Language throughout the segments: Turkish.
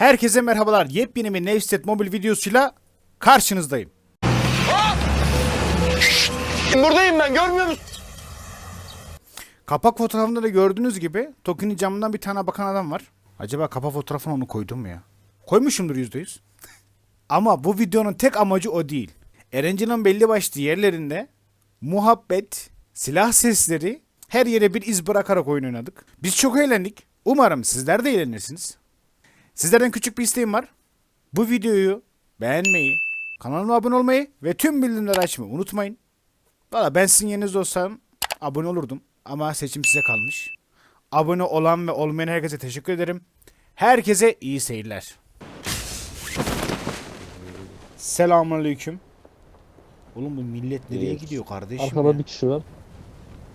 Herkese merhabalar. Yepyeni bir Nevstet mobil videosuyla karşınızdayım. Buradayım ben görmüyor musun? Kapak fotoğrafında da gördüğünüz gibi Toki'nin camından bir tane bakan adam var. Acaba kapak fotoğrafına onu koydum mu ya? Koymuşumdur %100. Ama bu videonun tek amacı o değil. Erencil'in belli başlı yerlerinde muhabbet, silah sesleri her yere bir iz bırakarak oyun oynadık. Biz çok eğlendik. Umarım sizler de eğlenirsiniz. Sizlerden küçük bir isteğim var. Bu videoyu beğenmeyi, kanalıma abone olmayı ve tüm bildirimleri açmayı unutmayın. Valla ben sizin yerinizde olsam abone olurdum. Ama seçim size kalmış. Abone olan ve olmayan herkese teşekkür ederim. Herkese iyi seyirler. Selamünaleyküm. Oğlum bu millet nereye gidiyor kardeşim Arkada ya? bir kişi var.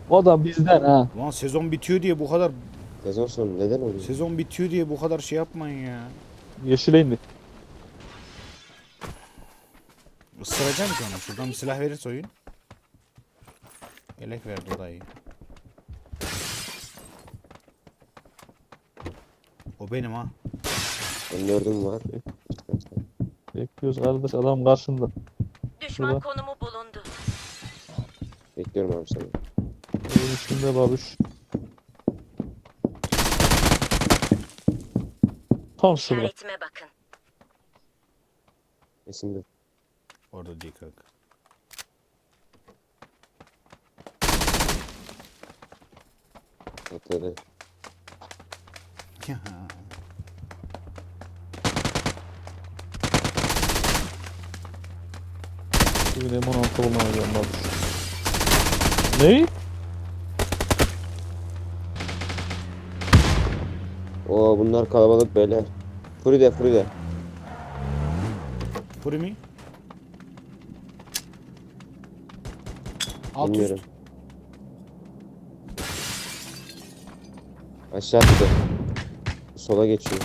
O da bizden ha. Ulan sezon bitiyor diye bu kadar Sezon sonu neden oluyor? sezon bitiyor diye bu kadar şey yapmayın ya. Yeşile indi. Isıracağım ki onu. Şuradan bir silah verirse oyun. Yelek verdi o da iyi. O benim ha. Ben gördüm var. Bekliyoruz kardeş adam karşında. Düşman Şurada. konumu bulundu. Bekliyorum abi seni. Evin üstünde babuş. Şurada. İşaretime bakın. Esimde. Orada değil kanka. Atladı. Bir limon altı bulmayacağım babuş. Ne? Oo bunlar kalabalık beyler. Furide Furide. Puri mi? Alt Bilmiyorum. üst. Aşağı attı. Sola geçiyor.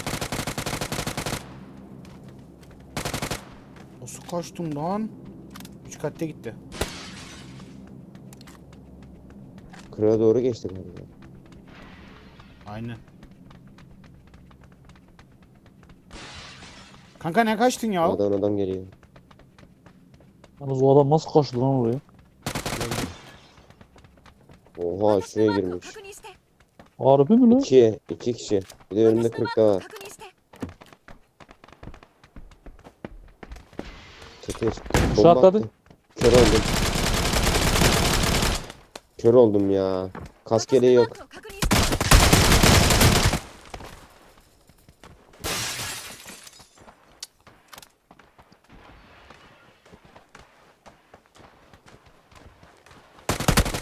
Nasıl kaçtım lan? Üç katta gitti. Kırığa doğru geçti galiba. Aynen. Kanka ne kaçtın ya? Adam adam geliyor. Yalnız o adam nasıl kaçtı lan oraya? Oha şuraya girmiş. Harbi mi lan? İki, iki kişi. Bir de önümde kırıkta var. Çatıya çıktı. Aşağı Bomba atladı. attı. Kör oldum. Kör oldum ya. Kask yeleği yok.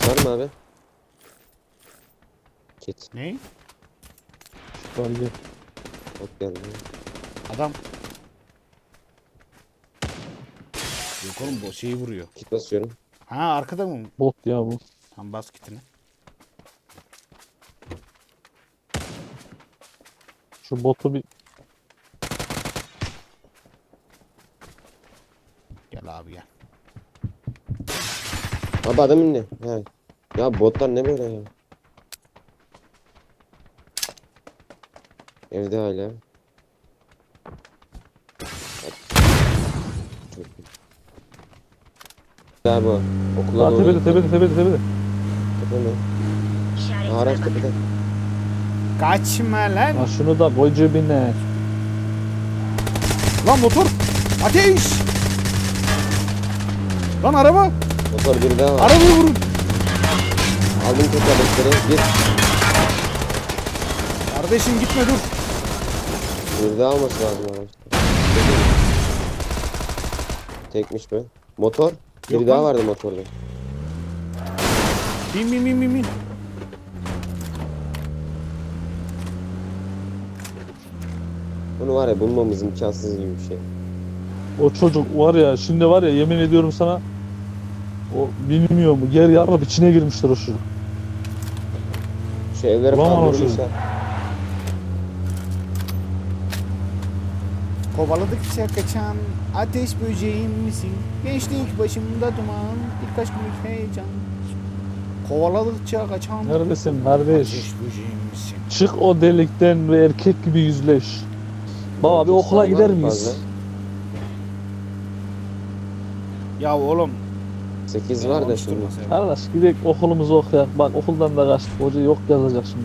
Var mı abi? Kit. Ne? Gel. Hop geldi. Adam. Yok oğlum bu şeyi vuruyor. Kit basıyorum. Ha arkada mı? Bot ya bu. Tam bas kitini. Şu botu bir Gel abi gel. Abi adam indi. He. Ya botlar ne böyle ya? Evde hala. Ya bu. Okula Aa, doğru. tepede tepede tepede tepede. Tepe mi? İşaretime Aa, Araç tepede. Kaçma lan. Ha şunu da koy cebine. Lan motor. Ateş. Lan araba. Motor bir daha var. Arabayı vurun. Aldım tekerlekleri. Git. Kardeşim gitme dur. Bir daha olması lazım araç. Tekmiş be. Motor. Bir Yok daha lan. vardı motorda. Bin bin bin bin bin. Bunu var ya bulmamız imkansız gibi bir şey. O çocuk var ya şimdi var ya yemin ediyorum sana o bilmiyor mu ger yarılıp içine girmiştir o çocuk. Şu evlere Ulan falan o vurmuşlar. Kovaladıkça kaçan ateş böceğim misin? Gençlik başımda duman, ilk aşkımlık heyecan. Kovaladıkça kaçan Neredesin kardeş? ateş böceğim misin? Çık o delikten ve erkek gibi yüzleş. Baba bir okula gider miyiz? Ya oğlum. 8 var da şimdi. Kardeş gidelim okulumuzu okuyak. Bak okuldan da kaçtık. Hoca yok yazacak şimdi.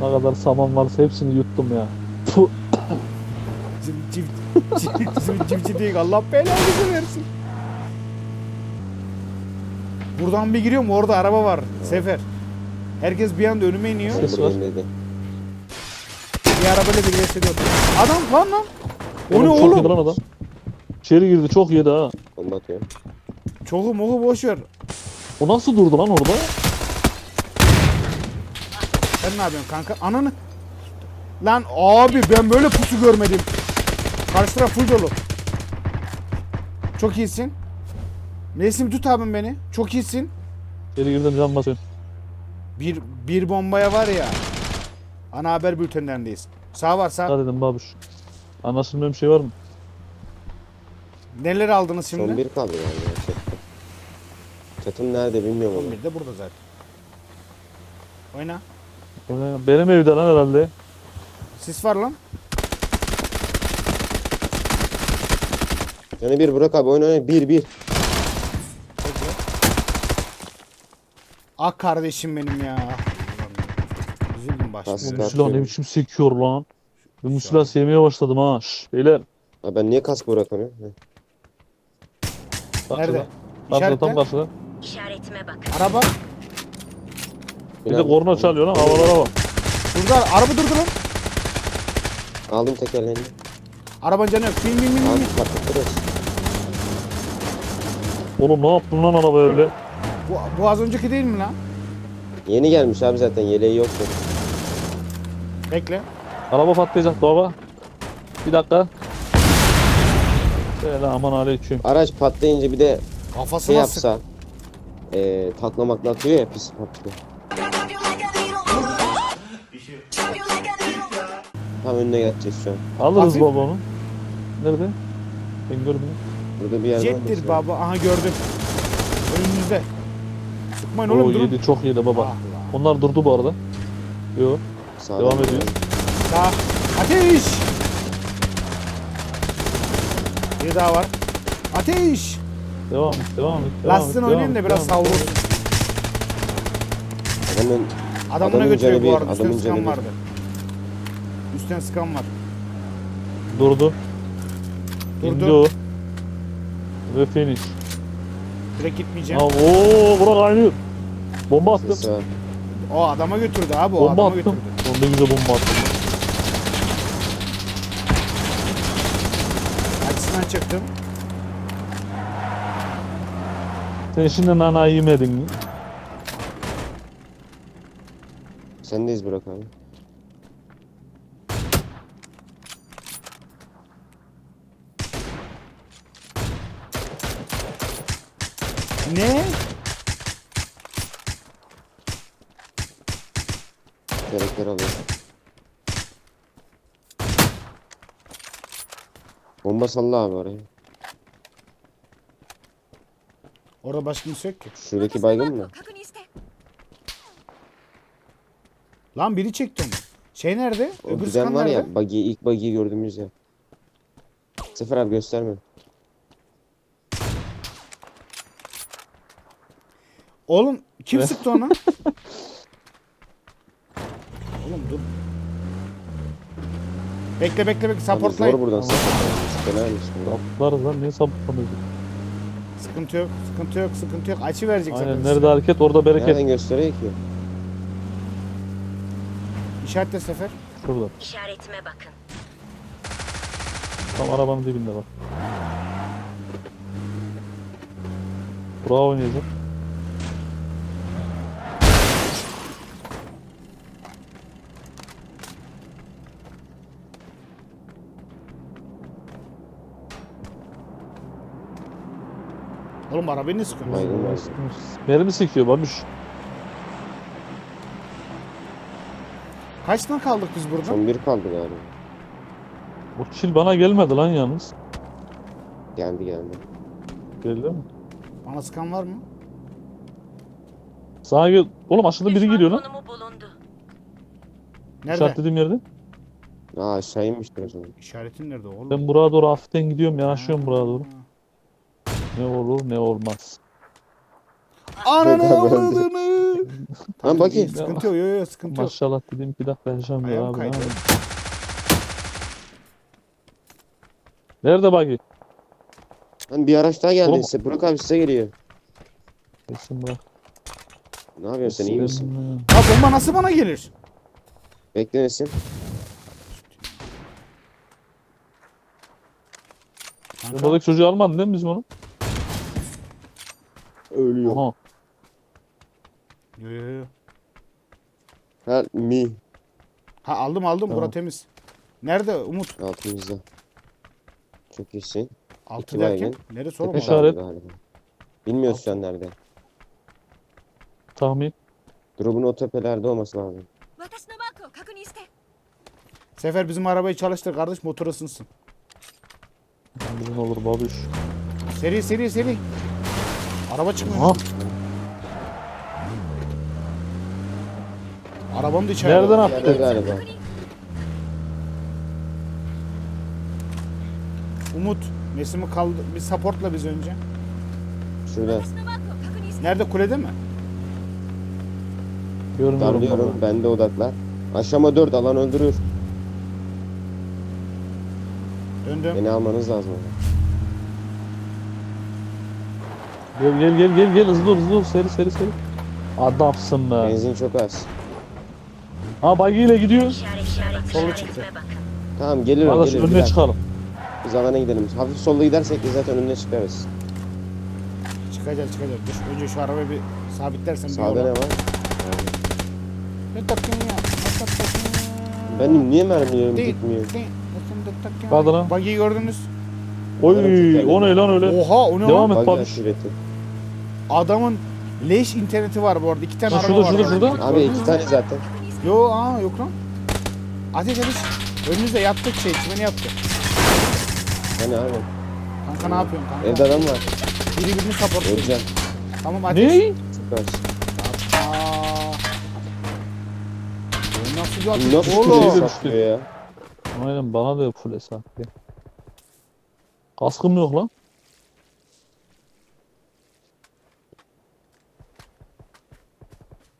Ne kadar saman varsa hepsini yuttum ya. Puh. Çiftçi değil. Allah belanızı versin. Buradan bir giriyorum orada araba var. Sefer. Herkes bir anda önüme iniyor. Ses var. Bir arabayla bir ediyor. Adam lan lan. O ne Oğlum çok yedi oğlum? lan adam. İçeri girdi çok yedi ha. Bomba Çoğu moğu boş ver. O nasıl durdu lan orada? Sen ne yapıyorsun kanka? Ananı. Lan abi ben böyle pusu görmedim. Karşı taraf full dolu. Çok iyisin. Nesim tut abim beni. Çok iyisin. İçeri girdim can basıyorum. Bir, bir bombaya var ya. Ana haber bültenlerindeyiz. Sağ var sağ. Hadi dedim babuş. Anlaşılmayan bir şey var mı? Neler aldınız şimdi? Son bir kaldı yani. Çatım nerede bilmiyorum ama. 11 de burada zaten. Oyna. Benim evde lan herhalde. Sis var lan. Yani bir Burak abi oyun oyna. Bir bir. Ah kardeşim benim ya. Üzüldüm başta. Pas- Bu silah ne biçim sekiyor lan. Ben bu silah sevmeye başladım ha. Şş, beyler. Ha ben niye kask bırakamıyorum? Karşıda. Nerede? Karşıda tam İşaretle. karşıda. Araba. Bir de korna çalıyor lan havalara bak. Burada araba durdu lan. Aldım tekerleğini. Arabanın canı yok. Bin bin bin bin. Patlatırız. Oğlum ne yaptın lan araba öyle? Bu, bu az önceki değil mi lan? Yeni gelmiş abi zaten yeleği yoktu. Bekle. Araba patlayacak baba. Bir dakika. Selamun aleyküm. Araç patlayınca bir de Kafasına şey yapsa. Eee takla makla atıyor ya pis patlıyor. Tam önüne geçeceğiz şu an. Alırız Hafif. baba onu. Nerede? Ben görmüyorum. Burada bir yer var mı? Jettir baba. Aha gördüm. Önümüzde. Sıkmayın Oo oğlum durun. yedi çok yedi baba. Ah, Onlar durdu bu arada. Yo. Devam ediyor. Sağ. Ateş. Bir daha var. Ateş. Devam et, devam et. Devam Lastiğini oynayın da biraz savrulsun. Adamın Adamına Adamın götürüyor bu bir, arada. Üstten adamın sıkan vardı. Üstten sıkan var. Durdu. Durdu. İndi o. Ve finish. Direkt gitmeyeceğim. Ha, ooo bura kaynıyor. Bomba attım. sesi var. O adama götürdü abi. O Bomba adama attım. götürdü. Onda güzel bomba attım. Açısından çıktım. Sen şimdi nana yemedin mi? Sendeyiz Burak abi. Ne? Karakter alıyor. Bomba salla abi oraya. Orada başka kimse yok ki. Şuradaki baygın mı? Lan biri çekti onu. Şey nerede? O Öbür düzen var ya buggy ilk buggy'yi gördüğümüz ya. Sefer abi gösterme. Oğlum kim sıktı ona? Oğlum dur. Bekle bekle bekle Abi supportlayın. Zor buradan sapatlayın. Fena iş. Atlarız lan niye saplanıyorsun? Sıkıntı yok, sıkıntı yok, sıkıntı yok. Açı verecek Aynen zaten. nerede hareket orada bereket. Nereden gösteriyor ki? İşaretle sefer. Şurada. İşaretime bakın. Tam arabanın dibinde bak. Bravo oynayacak. Oğlum arabayı ne sıkıyorsun? Baygın var. Mermi sekiyor babuş. Kaçtan kaldık biz burada? Son bir kaldı galiba. Bu kill bana gelmedi lan yalnız. Geldi geldi. Geldi mi? Bana sıkan var mı? Sağa gel. Oğlum aşağıda biri geliyor lan. konumu bulundu. Nerede? İşaretlediğim yerde. Aa aşağı inmiştir o zaman. İşaretin nerede oğlum? Ben buraya doğru hafiften gidiyorum yanaşıyorum buraya doğru. Ne olur ne olmaz. Ananı avradını. Lan bakayım. Sıkıntı yok, yok, yok, sıkıntı yok. Maşallah dedim iki dakika yaşamıyor Ayağım abi. kaydı. abi. Nerede bagi? Lan bir araç daha geldi Oğlum. size. Burak abi size geliyor. Kesin bırak. Ne yapıyorsun sen iyi misin? Ha bomba nasıl bana gelir? Beklemesin. Kanka, Buradaki çocuğu almadın değil mi bizim onu? Ölüyor. Aha. Yo, yo, yo. Help me. Ha aldım aldım Tamam. bura temiz. Nerede Umut? Altımızda. Çok iyisin. Altı İki derken? baygın. Neresi oğlum? Tepe o? İşaret. kaldı galiba. Bilmiyoruz şu an nerede. Tahmin. Drop'un o tepelerde olması lazım. 私のマークを確認して Sefer bizim arabayı çalıştır kardeş motor ısınsın. Bizim olur babuş. Seri seri seri. Araba çıkmıyor. Hop. Arabam da içeride. Nereden attı galiba? Umut, Mesim'i kaldı. Bir supportla biz önce. Şöyle. Nerede kulede mi? Görmüyorum. Darlıyorum. Ben de odaklar. Aşama 4 alan öldürür. Döndüm. Beni almanız lazım. Gel gel gel gel gel hızlı ol hızlı ol seri seri seri. Adamsın be. Benzin çok az. Ha buggy ile gidiyoruz. işaretime çıktı. bakın. Tamam gelirim Arkadaş gelirim. Bir önüne dakika. çıkalım. Biz alana gidelim. Hafif solda gidersek de zaten önüne çıkarız. Çıkacağız çıkacağız. Dur önce şu arabayı bir sabitlersen bir Sağda ne var? Ne takın ya? Ne takın ya? Benim niye mermilerim Değil, gitmiyor? değil. Nasıl da takın? Hadi lan. Buggy'i gördünüz. Oy o ne lan öyle? Oha o ne Devam lan? et aşireti. Adamın leş interneti var bu arada. İki tane Dur, araba şurada, var. şurada, yani. şurada. Abi iki tane zaten. Yo aa yok lan. Ateş ateş. Önünüzde yattık şey çimeni yattı. Hani abi. Kanka ne yapıyorsun kanka? Evde adam var. Biri birini supportluyor. Öleceğim. Tamam ateş. Ne? Az. Aa. Bu nasıl bir ateş? Nasıl Oğlum. Oğlum. kule saplıyor ya? Aynen bana da full hesap. Kaskım yok lan.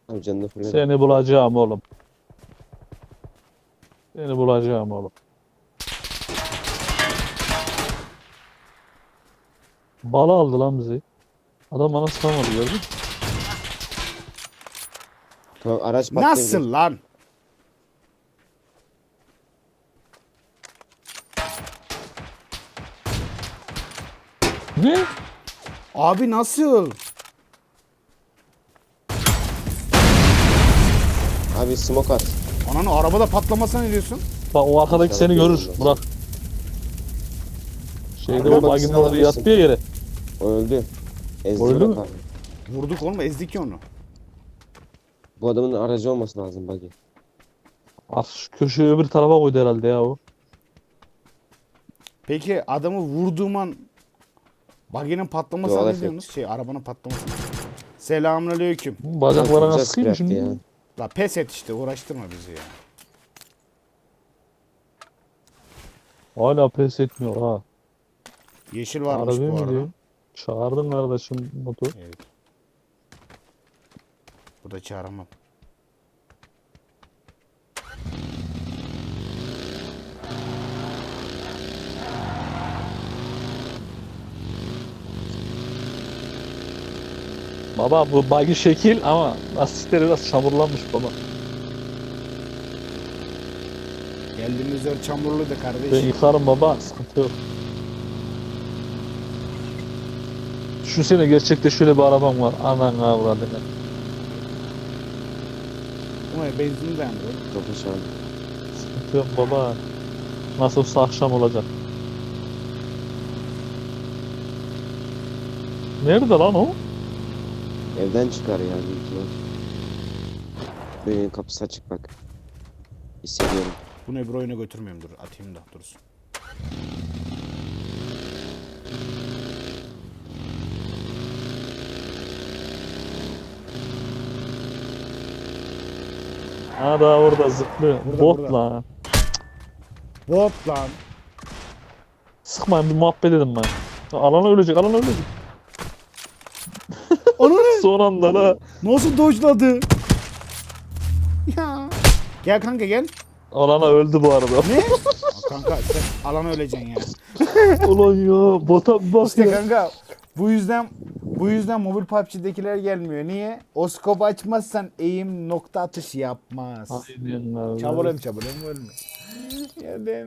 Abi canını fırladı. Seni bulacağım oğlum. Seni bulacağım oğlum. Bala aldı lan bizi. Adam bana sıkamadı gördün mü? Tamam araç. Nasıl lan? Ne? Abi nasıl? Abi smoke at. Ananı arabada patlamasına ne diyorsun? Bak o arkadaki seni görür. Bırak. Şeyde Arada o bak, baginin sen orada alabilirsin. yattı ya yere. O öldü. Ezdi Öldü mü? abi. Vurduk oğlum ezdik ya onu. Bu adamın aracı olması lazım buggy. Ah şu köşeye öbür tarafa koydu herhalde ya o. Peki adamı vurduğum an baginin patlamasına Doğal ne efekt. diyorsunuz? Şey arabanın patlaması. Selamünaleyküm. Bacaklarına Güzel sıkayım scrap'ti şimdi. ya. La pes et işte uğraştırma bizi ya. Hala pes etmiyor ha. Yeşil varmış Harbi bu mi arada. diyor? Çağırdın kardeşim motor. Evet. Bu da çağıramam. Baba bu buggy şekil ama lastikleri biraz çamurlanmış baba. Geldiğimiz yer çamurluydu Ben kardeş. yıkarım baba sıkıntı yok. Düşünsene gerçekte şöyle bir arabam var. Anan avradını. Ama benzin dayanıyor. Çok aşağı. Sıkıntı yok baba. Nasılsa akşam olacak. Nerede lan o? Evden çıkar ya büyük ihtimal. Benim kapısı açık bak. Hissediyorum. Bunu öbür oyuna götürmeyeyim dur. Atayım da dursun. Ha daha orada zıplıyor. Burada, Bot burada. la. Bot lan. Sıkmayın bir muhabbet edin ben. Alana ölecek alana ölecek. Onu ne? Son anda la. Nasıl dojladı? Ya. Gel kanka gel. Alana öldü bu arada. Ne? Aa, kanka sen alana öleceksin ya. Ulan ya bota bak İşte ya. kanka bu yüzden bu yüzden mobil PUBG'dekiler gelmiyor. Niye? O scope açmazsan eğim nokta atış yapmaz. Aynen abi. Çaburum. Ya ben